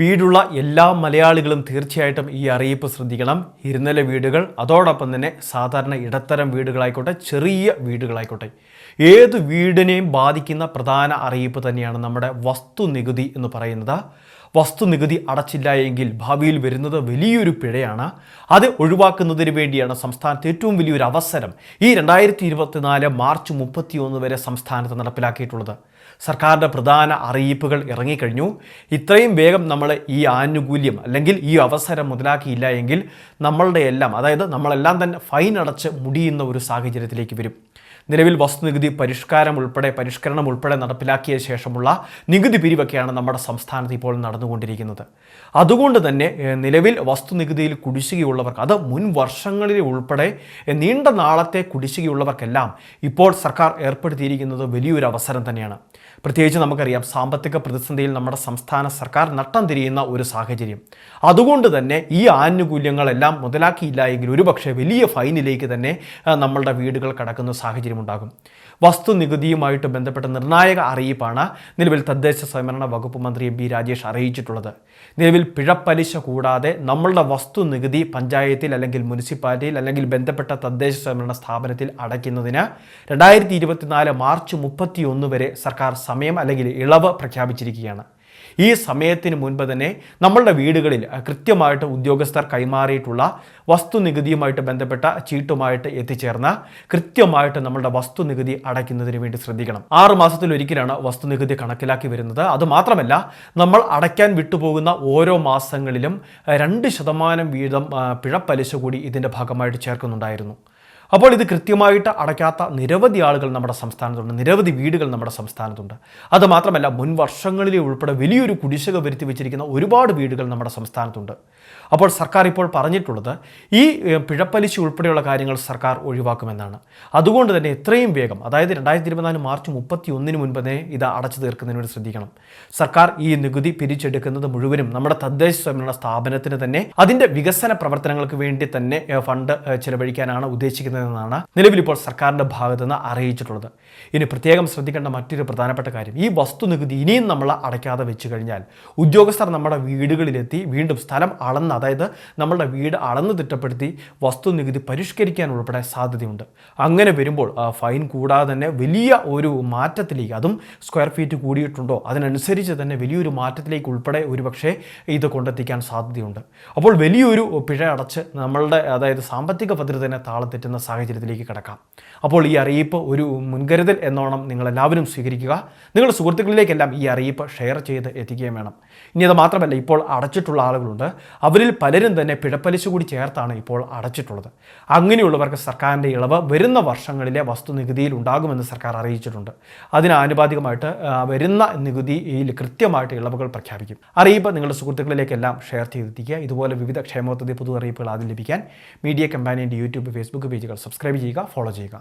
വീടുള്ള എല്ലാ മലയാളികളും തീർച്ചയായിട്ടും ഈ അറിയിപ്പ് ശ്രദ്ധിക്കണം. ഇരുനില വീടുകൾ അതോടൊപ്പം തന്നെ സാധാരണ ഇടത്തരം വീടുകളായിക്കോട്ടെ ചെറിയ വീടുകളായിക്കോട്ടെ. ഏത് വീടിനെയും ബാധിക്കുന്ന പ്രധാന അറിയിപ്പ് തന്നെയാണ് നമ്മുടെ വസ്തു നികുതി എന്ന് പറയുന്നത്. വസ്തു നികുതി അടച്ചില്ല എങ്കിൽ ഭാവിയിൽ വരുന്നത് വലിയൊരു പിഴയാണ്. അത് ഒഴിവാക്കുന്നതിന് വേണ്ടിയാണ് സംസ്ഥാനത്ത് ഏറ്റവും വലിയൊരു അവസരം ഈ രണ്ടായിരത്തി ഇരുപത്തിനാല് മാർച്ച് മുപ്പത്തിയൊന്ന് വരെ സംസ്ഥാനത്ത് നടപ്പിലാക്കിയിട്ടുള്ളത്. സർക്കാരിന്റെ പ്രധാന അറിയിപ്പുകൾ ഇറങ്ങിക്കഴിഞ്ഞു. ഇത്രയും വേഗം നമ്മൾ ഈ ആനുകൂല്യം അല്ലെങ്കിൽ ഈ അവസരം മുതലാക്കിയില്ല എങ്കിൽ നമ്മളുടെ എല്ലാം അതായത് നമ്മളെല്ലാം തന്നെ ഫൈൻ അടച്ച് മുടിയുന്ന ഒരു സാഹചര്യത്തിലേക്ക് വരും. നിലവിൽ വസ്തുനികുതി പരിഷ്കാരം ഉൾപ്പെടെ പരിഷ്കരണം ഉൾപ്പെടെ നടപ്പിലാക്കിയ ശേഷമുള്ള നികുതി പിരിവൊക്കെയാണ് നമ്മുടെ സംസ്ഥാനത്ത് ഇപ്പോൾ നടന്നുകൊണ്ടിരിക്കുന്നത്. അതുകൊണ്ട് തന്നെ നിലവിൽ വസ്തുനികുതിയിൽ കുടിശ്ശികയുള്ളവർക്ക് അത് മുൻ വർഷങ്ങളിൽ ഉൾപ്പെടെ നീണ്ട നാളത്തെ കുടിശ്ശികയുള്ളവർക്കെല്ലാം ഇപ്പോൾ സർക്കാർ ഏർപ്പെടുത്തിയിരിക്കുന്നത് വലിയൊരു അവസരം തന്നെയാണ്. പ്രത്യേകിച്ച് നമുക്കറിയാം സാമ്പത്തിക പ്രതിസന്ധിയിൽ നമ്മുടെ സംസ്ഥാന സർക്കാർ നട്ടം തിരിയുന്ന ഒരു സാഹചര്യം. അതുകൊണ്ട് തന്നെ ഈ ആനുകൂല്യങ്ങളെല്ലാം മുതലാക്കിയില്ല എങ്കിൽ ഒരുപക്ഷെ വലിയ ഫൈനിലേക്ക് തന്നെ നമ്മളുടെ വീടുകൾ കടക്കുന്ന സാഹചര്യം ഉണ്ടാകും. വസ്തു നികുതിയുമായിട്ട് ബന്ധപ്പെട്ട നിർണായക അറിയിപ്പാണ് നിലവിൽ തദ്ദേശ സ്വയംഭരണ വകുപ്പ് മന്ത്രി എം പി രാജേഷ് അറിയിച്ചിട്ടുള്ളത്. നിലവിൽ പിഴപ്പലിശ കൂടാതെ നമ്മളുടെ വസ്തു നികുതി പഞ്ചായത്തിൽ അല്ലെങ്കിൽ മുനിസിപ്പാലിറ്റിയിൽ അല്ലെങ്കിൽ ബന്ധപ്പെട്ട തദ്ദേശ സ്വയംഭരണ സ്ഥാപനത്തിൽ അടയ്ക്കുന്നതിന് രണ്ടായിരത്തി മാർച്ച് മുപ്പത്തി ഒന്ന് വരെ സർക്കാർ സമയം അല്ലെങ്കിൽ ഇളവ് പ്രഖ്യാപിച്ചിരിക്കുകയാണ്. ഈ സമയത്തിന് മുൻപ് തന്നെ നമ്മളുടെ വീടുകളിൽ കൃത്യമായിട്ട് ഉദ്യോഗസ്ഥർ കൈമാറിയിട്ടുള്ള വസ്തുനികുതിയുമായിട്ട് ബന്ധപ്പെട്ട ചീട്ടുമായിട്ട് എത്തിച്ചേർന്ന കൃത്യമായിട്ട് നമ്മളുടെ വസ്തുനികുതി അടയ്ക്കുന്നതിന് വേണ്ടി ശ്രദ്ധിക്കണം. ആറ് മാസത്തിലൊരിക്കലാണ് വസ്തുനികുതി കണക്കിലാക്കി വരുന്നത്. അതുമാത്രമല്ല നമ്മൾ അടയ്ക്കാൻ വിട്ടുപോകുന്ന ഓരോ മാസങ്ങളിലും രണ്ട് ശതമാനം വീതം പിഴപ്പലിശ കൂടി ഇതിന്റെ ഭാഗമായിട്ട് ചേർക്കുന്നുണ്ടായിരുന്നു. അപ്പോൾ ഇത് കൃത്യമായിട്ട് അടയ്ക്കാത്ത നിരവധി ആളുകൾ നമ്മുടെ സംസ്ഥാനത്തുണ്ട് നിരവധി വീടുകൾ നമ്മുടെ സംസ്ഥാനത്തുണ്ട്. അതുമാത്രമല്ല മുൻ വർഷങ്ങളിലെ ഉൾപ്പെടെ വലിയൊരു കുടിശ്ശിക വരുത്തി വെച്ചിരിക്കുന്ന ഒരുപാട് വീടുകൾ നമ്മുടെ സംസ്ഥാനത്തുണ്ട്. അപ്പോൾ സർക്കാർ ഇപ്പോൾ പറഞ്ഞിട്ടുള്ളത് ഈ പിഴപ്പലിശ ഉൾപ്പെടെയുള്ള കാര്യങ്ങൾ സർക്കാർ ഒഴിവാക്കുമെന്നാണ്. അതുകൊണ്ട് തന്നെ എത്രയും വേഗം അതായത് രണ്ടായിരത്തി ഇരുപത്തിനാല് മാർച്ച് മുപ്പത്തി ഒന്നിന് മുൻപ് തന്നെ ഇത് അടച്ചു തീർക്കുന്നതിന് വേണ്ടി ശ്രദ്ധിക്കണം. സർക്കാർ ഈ നികുതി പിരിച്ചെടുക്കുന്നത് മുഴുവനും നമ്മുടെ തദ്ദേശ സ്വയംഭരണ സ്ഥാപനത്തിന് തന്നെ അതിന്റെ വികസന പ്രവർത്തനങ്ങൾക്ക് വേണ്ടി തന്നെ ഫണ്ട് ചെലവഴിക്കാനാണ് ഉദ്ദേശിക്കുന്നതെന്നാണ് നിലവിൽ ഇപ്പോൾ സർക്കാരിന്റെ ഭാഗത്തു നിന്ന് അറിയിച്ചിട്ടുള്ളത്. ഇനി പ്രത്യേകം ശ്രദ്ധിക്കേണ്ട മറ്റൊരു പ്രധാനപ്പെട്ട കാര്യം ഈ വസ്തുനികുതി ഇനിയും നമ്മൾ അടയ്ക്കാതെ വെച്ച് കഴിഞ്ഞാൽ ഉദ്യോഗസ്ഥർ നമ്മുടെ വീടുകളിലെത്തി വീണ്ടും സ്ഥലം അളന്ന് അതായത് നമ്മളുടെ വീട് അളന്ന് തിട്ടപ്പെടുത്തി വസ്തുനികുതി പരിഷ്കരിക്കാൻ ഉൾപ്പെടെ സാധ്യതയുണ്ട്. അങ്ങനെ വരുമ്പോൾ ഫൈൻ കൂടാതെ തന്നെ വലിയ ഒരു മാറ്റത്തിലേക്ക് അതും സ്ക്വയർ ഫീറ്റ് കൂടിയിട്ടുണ്ടോ അതിനനുസരിച്ച് തന്നെ വലിയൊരു മാറ്റത്തിലേക്ക് ഉൾപ്പെടെ ഒരുപക്ഷെ ഇത് കൊണ്ടെത്തിക്കാൻ സാധ്യതയുണ്ട്. അപ്പോൾ വലിയൊരു പിഴ അടച്ച് നമ്മളുടെ അതായത് സാമ്പത്തിക ഭദ്രതനെ തന്നെ താളം തെറ്റുന്ന സാഹചര്യത്തിലേക്ക് കിടക്കാം. അപ്പോൾ ഈ അറിയിപ്പ് ഒരു മുൻകരുതൽ എന്നോണം നിങ്ങളെല്ലാവരും സ്വീകരിക്കുക. നിങ്ങളുടെ സുഹൃത്തുക്കളിലേക്കെല്ലാം ഈ അറിയിപ്പ് ഷെയർ ചെയ്ത് എത്തിക്കുകയും വേണം. ഇനി അത് മാത്രമല്ല ഇപ്പോൾ അടച്ചിട്ടുള്ള ആളുകളുണ്ട്. അവരിൽ പലരും തന്നെ പിഴപ്പലിശ കൂടി ചേർത്താണ് ഇപ്പോൾ അടച്ചിട്ടുള്ളത്. അങ്ങനെയുള്ളവർക്ക് സർക്കാരിന്റെ ഇളവ് വരുന്ന വർഷങ്ങളിലെ വസ്തുനികുതിയിൽ ഉണ്ടാകുമെന്ന് സർക്കാർ അറിയിച്ചിട്ടുണ്ട്. അതിനാനുപാതികമായിട്ട് വരുന്ന നികുതിയിൽ കൃത്യമായിട്ട് ഇളവുകൾ പ്രഖ്യാപിക്കും. അറിയിപ്പ് നിങ്ങളുടെ സുഹൃത്തുക്കളിലേക്കെല്ലാം ഷെയർ ചെയ്തെത്തിക്കുക. ഇതുപോലെ വിവിധ ക്ഷേമപദ്ധതി പുതു അറിയിപ്പുകൾ ആദ്യം ലഭിക്കാൻ മീഡിയ കമ്പാനിയുടെ യൂട്യൂബ് ഫേസ്ബുക്ക് പേജുകൾ സബ്സ്ക്രൈബ് ചെയ്യുക ഫോളോ ചെയ്യുക.